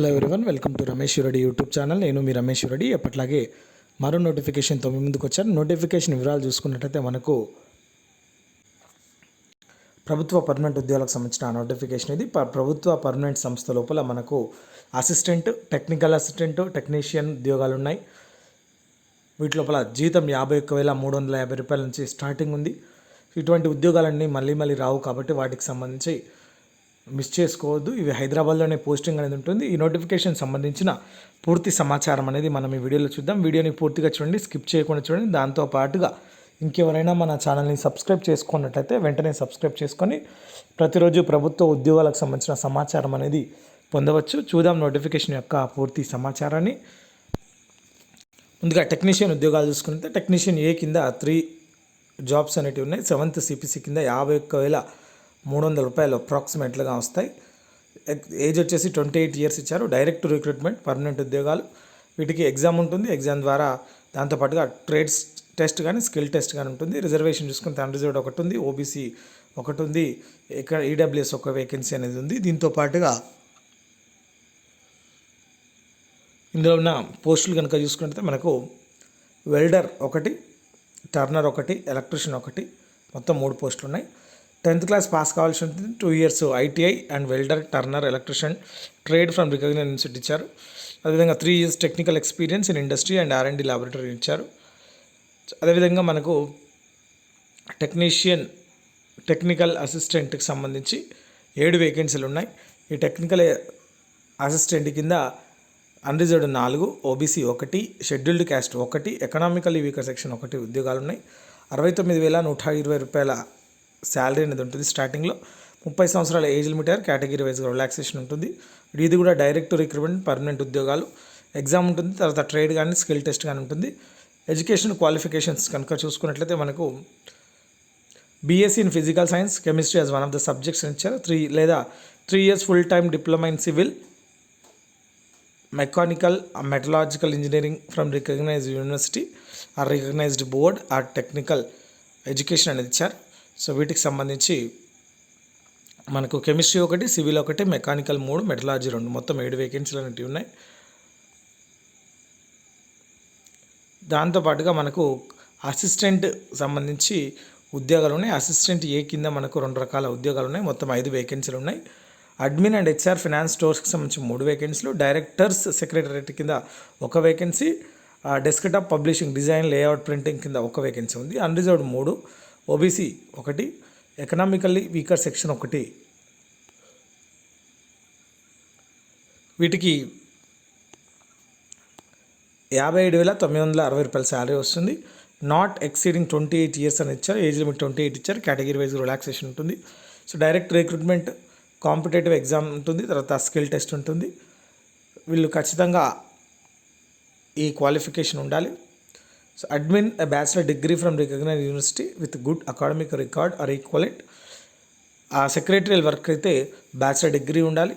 Hello everyone welcome to Ramesh Reddy YouTube channel నేను మీ రమేష్ రెడ్డి ఎప్పట్లాగే మరో నోటిఫికేషన్తో మీ ముందుకు వచ్చాను. నోటిఫికేషన్ వివరాలు చూసుకున్నట్టయితే మనకు ప్రభుత్వ పర్మనెంట్ ఉద్యోగాలకు సంబంధించిన నోటిఫికేషన్ ఇది. ప్రభుత్వ పర్మనెంట్ సంస్థ లోపల మనకు అసిస్టెంట్ టెక్నికల్ అసిస్టెంట్ టెక్నీషియన్ ఉద్యోగాలు ఉన్నాయి. వీటి లోపల జీతం యాభై ఒక్క వేల మూడు వందల యాభై రూపాయల నుంచి స్టార్టింగ్ ఉంది. ఇటువంటి ఉద్యోగాలన్నీ మళ్ళీ మళ్ళీ రావు కాబట్టి వాటికి సంబంధించి మిస్ చేసుకోవద్దు. ఇవి హైదరాబాద్లోనే పోస్టింగ్ అనేది ఉంటుంది. ఈ నోటిఫికేషన్ సంబంధించిన పూర్తి సమాచారం అనేది మనం ఈ వీడియోలో చూద్దాం. వీడియోని పూర్తిగా చూడండి స్కిప్ చేయకుండా చూడండి. దాంతో పాటుగా ఇంకెవరైనా మన ఛానల్ని సబ్స్క్రైబ్ చేసుకున్నట్టయితే వెంటనే సబ్స్క్రైబ్ చేసుకొని ప్రతిరోజు ప్రభుత్వ ఉద్యోగాలకు సంబంధించిన సమాచారం అనేది పొందవచ్చు. చూద్దాం నోటిఫికేషన్ యొక్క పూర్తి సమాచారాన్ని. ముందుగా టెక్నీషియన్ ఉద్యోగాలు చూసుకుంటే టెక్నీషియన్ ఏ కింద త్రీ జాబ్స్ అనేటివి ఉన్నాయి. సెవెంత్ సిపిసి కింద యాభై ఒక్క వేల మూడు వందల రూపాయలు అప్రాక్సిమేట్లుగా వస్తాయి. ఏజ్ వచ్చేసి ట్వంటీ ఎయిట్ ఇయర్స్ ఇచ్చారు. డైరెక్ట్ రిక్రూట్మెంట్ పర్మనెంట్ ఉద్యోగాలు. వీటికి ఎగ్జామ్ ఉంటుంది. ఎగ్జామ్ ద్వారా దాంతోపాటుగా ట్రేడ్స్ టెస్ట్ కానీ స్కిల్ టెస్ట్ కానీ ఉంటుంది. రిజర్వేషన్ చూసుకుంటే తన రిజర్వ్ ఒకటి ఉంది. ఓబీసీ ఒకటి ఉంది. ఇక్కడ ఈడబ్ల్యూఎస్ ఒక వేకెన్సీ అనేది ఉంది. దీంతో పాటుగా ఇందులో ఉన్న పోస్టులు కనుక చూసుకుంటే మనకు వెల్డర్ ఒకటి టర్నర్ ఒకటి ఎలక్ట్రిషియన్ ఒకటి మొత్తం మూడు పోస్టులు ఉన్నాయి. టెన్త్ క్లాస్ పాస్ కావాల్సి ఉంటుంది. Two years ITI and welder turner electrician trade from recognize institute ఇచ్చారు. అదేవిధంగా three years technical experience in industry and R and laboratory ఇచ్చారు. అదేవిధంగా మనకు టెక్నీషియన్ టెక్నికల్ అసిస్టెంట్కి సంబంధించి ఏడు వేకెన్సీలు ఉన్నాయి. ఈ టెక్నికల్ అసిస్టెంట్ కింద అన్రిజర్వ్డ్ నాలుగు ఓబీసీ ఒకటి షెడ్యూల్డ్ క్యాస్ట్ ఒకటి ఎకనామికల్ వీకర్ సెక్షన్ ఒకటి ఉద్యోగాలు ఉన్నాయి. అరవై తొమ్మిది వేల నూట ఇరవై రూపాయల శాలరీ అనేది ఉంటుంది. స్టార్టింగ్లో ముప్పై సంవత్సరాల ఏజ్ లిమిట్ కేటగిరీ వైజ్గా రిలాక్సేషన్ ఉంటుంది. ఇది కూడా డైరెక్ట్ రిక్రూట్మెంట్ పర్మనెంట్ ఉద్యోగాలు. ఎగ్జామ్ ఉంటుంది. తర్వాత ట్రేడ్ కానీ స్కిల్ టెస్ట్ కానీ ఉంటుంది. ఎడ్యుకేషన్ క్వాలిఫికేషన్స్ కనుక చూసుకున్నట్లయితే మనకు BSc in physical science chemistry as one of the subjects ఇచ్చారు. త్రీ లేదా three years full time diploma in civil mechanical metallurgical engineering from recognized university or recognized board or technical education అనేది ఇచ్చారు. So వీటికి సంబంధించి మనకు chemistry ఒకటి civil ఒకటి mechanical మూడు మెటలాజీ రెండు. మొత్తం ఏడు వేకెన్సీలు అనేవి ఉన్నాయి. దాంతోపాటుగా మనకు అసిస్టెంట్ సంబంధించి ఉద్యోగాలు ఉన్నాయి. అసిస్టెంట్ ఏ కింద మనకు రెండు రకాల ఉద్యోగాలు ఉన్నాయి. మొత్తం ఐదు వేకెన్సీలు ఉన్నాయి. అడ్మిన్ అండ్ హెచ్ఆర్ ఫినాన్స్ స్టోర్స్కి సంబంధించి మూడు వేకెన్సీలు డైరెక్టర్స్ సెక్రటరేట్ కింద ఒక vacancy desktop publishing design layout printing కింద ఒక వేకెన్సీ ఉంది. అన్రిజర్వ్డ్ మూడు. ఓబీసీ ఒకటి ఎకనామికల్లీ వీకర్ సెక్షన్ ఒకటి. వీటికి యాభై ఏడు వేల తొమ్మిది వందల అరవై రూపాయల శాలరీ వస్తుంది. Not exceeding twenty eight years అని ఇచ్చారు. ఏజ్ లిమిట్ ట్వంటీ ఎయిట్ ఇచ్చారు. కేటగిరీ వైజ్ రిలాక్సేషన్ ఉంటుంది. So direct recruitment competitive exam ఉంటుంది. తర్వాత స్కిల్ టెస్ట్ ఉంటుంది. వీళ్ళు ఖచ్చితంగా ఈ క్వాలిఫికేషన్ ఉండాలి. So admin bachelor degree from recognize university with good academic record or equivalent ఆ సెక్రటరీల వర్క్ అయితే బ్యాచిలర్ డిగ్రీ ఉండాలి.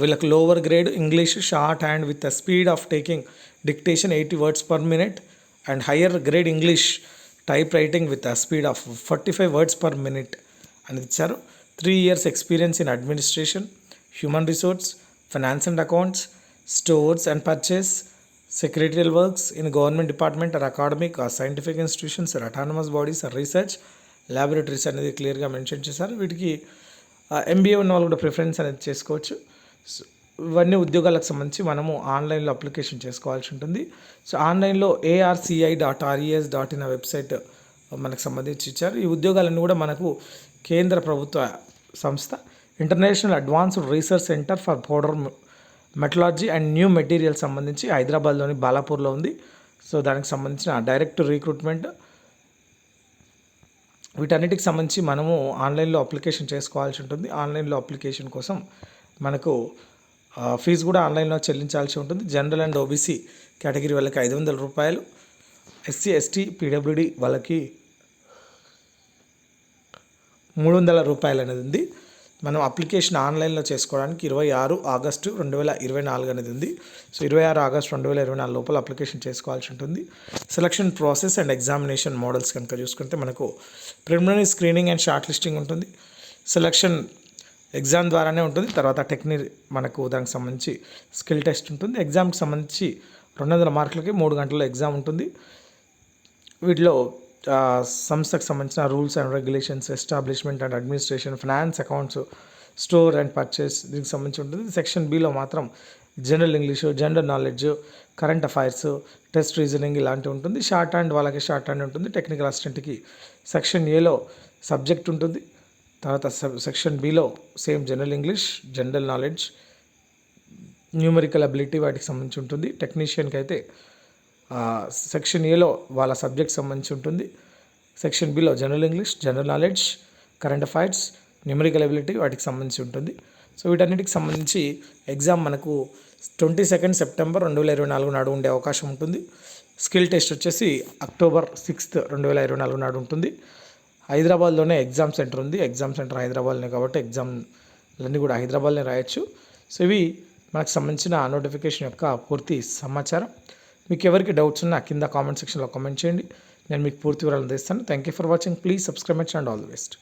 వీళ్ళకి lower grade English shorthand with the speed of taking dictation eighty words per minute and higher grade English typewriting with the speed of forty five words per minute అని ఇచ్చారు. Three years experience in administration human resource finance and accounts stores and purchase secretarial works in government department or academic or scientific institutions or autonomous bodies or research laboratories అనేది క్లియర్గా mention చేశారు. వీటికి MBA ఉన్న వాళ్ళు కూడా preference అనేది చేసుకోవచ్చు. So ఇవన్నీ ఉద్యోగాలకు సంబంధించి మనము ఆన్లైన్లో అప్లికేషన్ చేసుకోవాల్సి ఉంటుంది. సో ఆన్లైన్లో ARCI dot RES dot in website మనకు సంబంధించి ఇచ్చారు. ఈ ఉద్యోగాలన్నీ కూడా మనకు కేంద్ర ప్రభుత్వ సంస్థ international advanced research centre for border metallurgy and new material సంబంధించి హైదరాబాద్లోని బాలాపూర్లో ఉంది. సో దానికి సంబంధించిన డైరెక్ట్ రిక్రూట్మెంట్. వీటన్నిటికి సంబంధించి మనము ఆన్లైన్లో అప్లికేషన్ చేసుకోవాల్సి ఉంటుంది. ఆన్లైన్లో అప్లికేషన్ కోసం మనకు ఫీజు కూడా ఆన్లైన్లో చెల్లించాల్సి ఉంటుంది. జనరల్ అండ్ ఓబీసీ కేటగిరీ వాళ్ళకి ఐదు వందల రూపాయలు. ఎస్సీ ఎస్టీ పీడబ్ల్యూడి వాళ్ళకి మూడు వందల రూపాయలు అనేది ఉంది. మనం అప్లికేషన్ ఆన్లైన్లో చేసుకోవడానికి ఇరవై ఆరు ఆగస్టు రెండు వేల ఇరవై నాలుగు అనేది ఉంది. సో ఇరవై ఆరు ఆగస్టు రెండు వేల ఇరవై నాలుగు లోపల అప్లికేషన్ చేసుకోవాల్సి ఉంటుంది. Selection process and examination models కనుక చూసుకుంటే మనకు preliminary screening and short listing ఉంటుంది. సెలక్షన్ ఎగ్జామ్ ద్వారానే ఉంటుంది. తర్వాత టెక్ని మనకు దానికి సంబంధించి స్కిల్ టెస్ట్ ఉంటుంది. ఎగ్జామ్కి సంబంధించి రెండు వందల మార్కులకి మూడు గంటల ఎగ్జామ్ ఉంటుంది. వీటిలో సంస్థకు సంబంధించిన rules and regulations establishment and administration finance accounts store and purchase దీనికి సంబంధించి ఉంటుంది. సెక్షన్ బిలో మాత్రం general English general knowledge current affairs test reasoning ఇలాంటివి ఉంటుంది. షార్ట్ హ్యాండ్ వాళ్ళకి షార్ట్ హ్యాండ్ ఉంటుంది. టెక్నికల్ అసిస్టెంట్కి సెక్షన్ ఏలో సబ్జెక్ట్ ఉంటుంది. తర్వాత section below same general English general knowledge numerical ability వాటికి సంబంధించి ఉంటుంది. టెక్నీషియన్కి అయితే సెక్షన్ ఏలో వాళ్ళ సబ్జెక్ట్ సంబంధించి ఉంటుంది. Section below general English general knowledge current affairs numerical ability వాటికి సంబంధించి ఉంటుంది. సో వీటన్నిటికి సంబంధించి ఎగ్జామ్ మనకు ట్వంటీ సెకండ్ సెప్టెంబర్ రెండు వేల ఇరవై నాలుగు నాడు ఉండే అవకాశం ఉంటుంది. స్కిల్ టెస్ట్ వచ్చేసి అక్టోబర్ సిక్స్త్ రెండు వేల ఇరవై నాలుగు నాడు ఉంటుంది. హైదరాబాద్లోనే ఎగ్జామ్ సెంటర్ ఉంది. ఎగ్జామ్ సెంటర్ హైదరాబాద్లోనే కాబట్టి ఎగ్జామ్లన్నీ కూడా హైదరాబాద్లోనే రాయొచ్చు. సో ఇవి మనకు సంబంధించిన నోటిఫికేషన్ యొక్క పూర్తి సమాచారం. మీకు ఎవరికి డౌట్స్ ఉన్నా కింద కామెంట్ సెక్షన్లో కామెంట్ చేయండి. నేను మీకు పూర్తి వివరాలు అందిస్తాను. Thank you for watching please subscribe and all the best